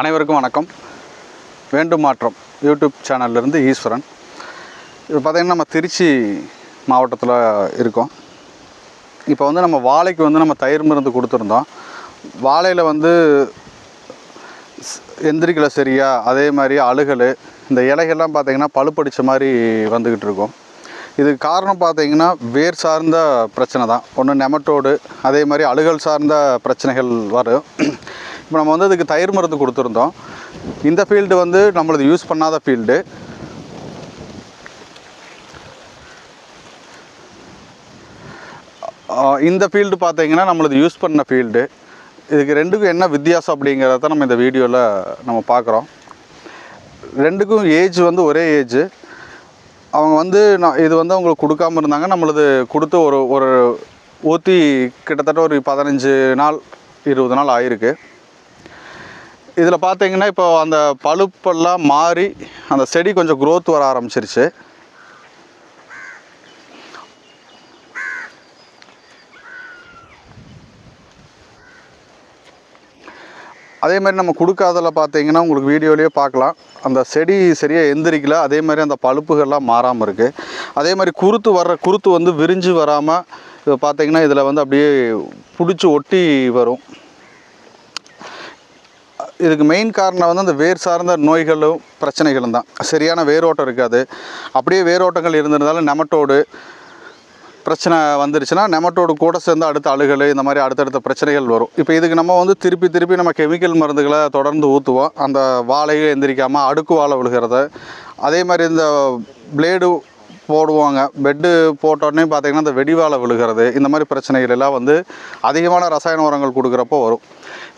அனைவருக்கும் வணக்கம். வேண்டும் மாற்றம். யூடியூப் சேனல்லேருந்து ஈஸ்வரன். இப்போ பார்த்திங்கன்னா நம்ம திருச்சி மாவட்டத்தில் இருக்கோம். இப்போ வந்து நம்ம வாழைக்கு வந்து நம்ம தயிர் மருந்து கொடுத்துருந்தோம். வாழையில் வந்து எந்திரிக்கலை சரியா அதே மாதிரி அழுகல் இந்த இலைகள்லாம் பார்த்திங்கன்னா பழுப்படிச்ச மாதிரி வந்துக்கிட்டு இருக்கும். இதுக்கு காரணம் பார்த்தீங்கன்னா வேர் சார்ந்த பிரச்சனை தான். ஒன்று நெமட்டோடு அதே மாதிரி அழுகல் சார்ந்த பிரச்சனைகள் வரும். இப்போ நம்ம வந்து அதுக்கு தயிர் மருந்து கொடுத்துருந்தோம். இந்த ஃபீல்டு வந்து நம்மளது யூஸ் பண்ணாத ஃபீல்டு இந்த ஃபீல்டு பார்த்தீங்கன்னா நம்மளது யூஸ் பண்ண ஃபீல்டு இதுக்கு ரெண்டுக்கும் என்ன வித்தியாசம் அப்படிங்கிறத நம்ம இந்த வீடியோவில் நம்ம பார்க்குறோம். ரெண்டுக்கும் ஏஜ் வந்து ஒரே ஏஜ் அவங்க வந்து நான் இது வந்து அவங்களுக்கு கொடுக்காம இருந்தாங்க. நம்மளது கொடுத்து ஒரு ஒரு ஊற்றி கிட்டத்தட்ட ஒரு பதினஞ்சு நாள் இருபது நாள் ஆயிருக்கு. இதில் பார்த்தீங்கன்னா இப்போ அந்த பழுப்பெல்லாம் மாறி அந்த செடி கொஞ்சம் க்ரோத் வர ஆரம்பிச்சிருச்சு. அதே மாதிரி நம்ம கொடுக்காதல பார்த்தீங்கன்னா உங்களுக்கு வீடியோலேயே பார்க்கலாம். அந்த செடி சரியாக எந்திரிக்கல அதே மாதிரி அந்த பழுப்புகள்லாம் மாறாமல் இருக்குது அதே மாதிரி குருத்து வர்ற குருத்து வந்து விரிஞ்சு வராமல் பார்த்தீங்கன்னா இதில் வந்து அப்படியே பிடிச்சி ஒட்டி வரும். இதுக்கு மெயின் காரணம் வந்து அந்த வேர் சார்ந்த நோய்களும் பிரச்சனைகளும் தான். சரியான வேரோட்டம் இருக்காது. அப்படியே வேரோட்டங்கள் இருந்திருந்தாலும் நெமட்டோடு பிரச்சனை வந்துருச்சுன்னா நெமட்டோடு கூட சேர்ந்து அடுத்த அழுகல் இந்த மாதிரி அடுத்தடுத்த பிரச்சனைகள் வரும். இப்போ இதுக்கு நம்ம வந்து திருப்பி திருப்பி நம்ம கெமிக்கல் மருந்துகளை தொடர்ந்து ஊற்றுவோம் அந்த வாழையை எந்திரிக்காமல் அடுக்கு வாழை விழுகிறத. அதே மாதிரி இந்த பிளேடு போடுவாங்க. பெட்டு போட்டோடனே பார்த்திங்கன்னா இந்த வெடிவாழை விழுகிறது. இந்த மாதிரி பிரச்சனைகள் எல்லாம் வந்து அதிகமான ரசாயன உரங்கள் கொடுக்குறப்போ வரும்.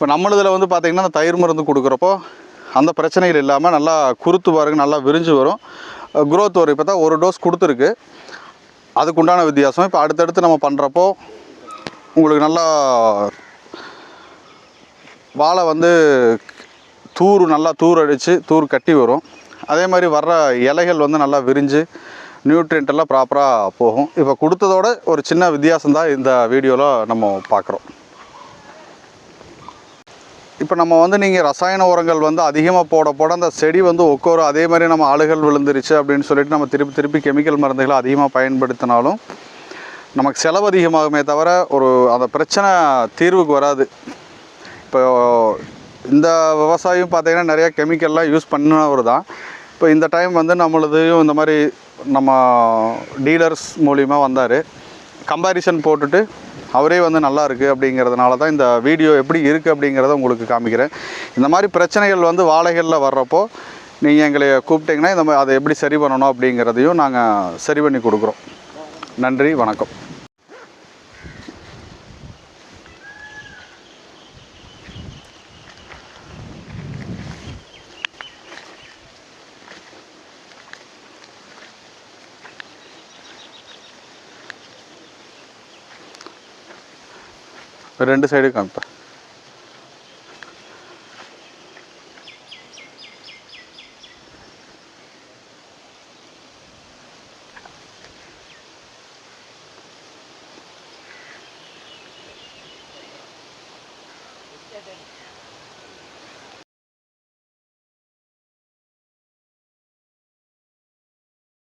இப்போ நம்மளதில் வந்து பார்த்திங்கன்னா அந்த தயிர் மருந்து கொடுக்குறப்போ அந்த பிரச்சனைகள் இல்லாமல் நல்லா குருத்து பாருங்க நல்லா விரிஞ்சு வரும். க்ரோத் வரும் இப்போ தான் ஒரு டோஸ் கொடுத்துருக்கு. அதுக்குண்டான வித்தியாசம் இப்போ அடுத்தடுத்து நம்ம பண்ணுறப்போ உங்களுக்கு நல்லா வாழை வந்து தூர் நல்லா தூர் அடித்து தூர் கட்டி வரும். அதே மாதிரி வர்ற இலைகள் வந்து நல்லா விரிஞ்சு நியூட்ரியன்ட் எல்லாம் ப்ராப்பராக போகும். இப்போ கொடுத்ததோட ஒரு சின்ன வித்தியாசம் தான் இந்த வீடியோவில் நம்ம பார்க்குறோம். இப்போ நம்ம வந்து நீங்கள் ரசாயன உரங்கள் வந்து அதிகமாக போட போட அந்த செடி வந்து ஒக்கோரும் அதே மாதிரி நம்ம ஆளுகள் விழுந்துருச்சு அப்படின்னு சொல்லிட்டு நம்ம திருப்பி திருப்பி கெமிக்கல் மருந்துகளை அதிகமாக பயன்படுத்தினாலும் நமக்கு செலவு அதிகமாகுமே தவிர ஒரு அந்த பிரச்சனை தீர்வுக்கு வராது. இப்போ இந்த விவசாயம் பார்த்திங்கன்னா நிறையா கெமிக்கல்லாம் யூஸ் பண்ணவர் தான். இப்போ இந்த டைம் வந்து நம்மளதையும் இந்த மாதிரி நம்ம டீலர்ஸ் மூலிமா வந்தார். கம்பாரிசன் போட்டுட்டு அவரே வந்து நல்லா இருக்குது அப்படிங்கிறதுனால தான் இந்த வீடியோ எப்படி இருக்குது அப்படிங்கிறத உங்களுக்கு காமிக்கிறேன். இந்த மாதிரி பிரச்சனைகள் வந்து வாழைகளில் வர்றப்போ நீங்கள் எங்களை கூப்பிட்டிங்கன்னா இந்த மாதிரி அதை எப்படி சரி பண்ணணும் அப்படிங்கிறதையும் நாங்கள் சரி பண்ணி கொடுக்குறோம். நன்றி வணக்கம். രണ്ട് സൈഡ് കാണത്താം